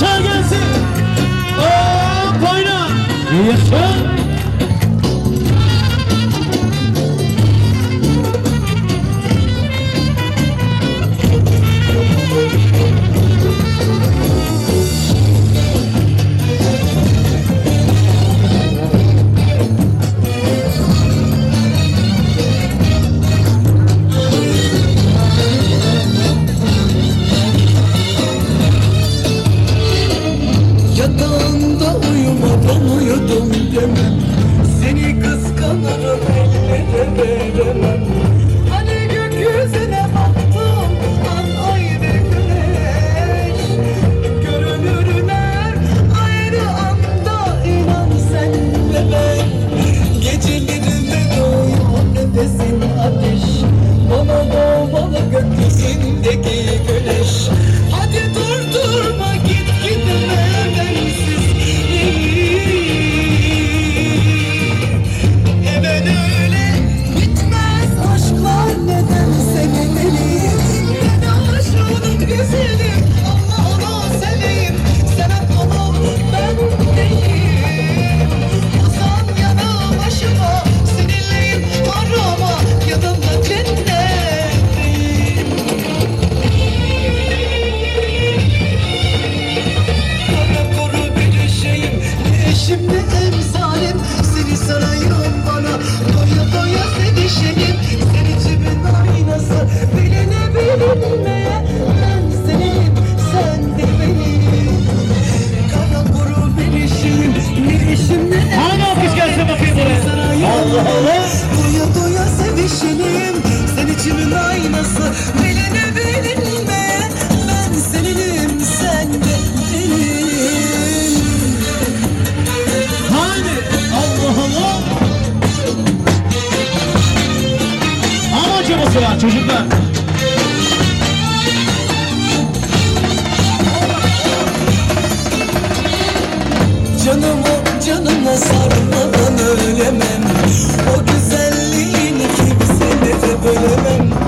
Yaşar gelsin. Hop oyna. Yaşar. Yatağında uyumadan uyudum deme Seni kıskanırım. Gözümün aynası. Bilene bilinme Ben seninim sen de benim. Hani Allah Allah. Ama çabası var çocuklar. Canımı canına sarmadan ölemem. O güzel believe in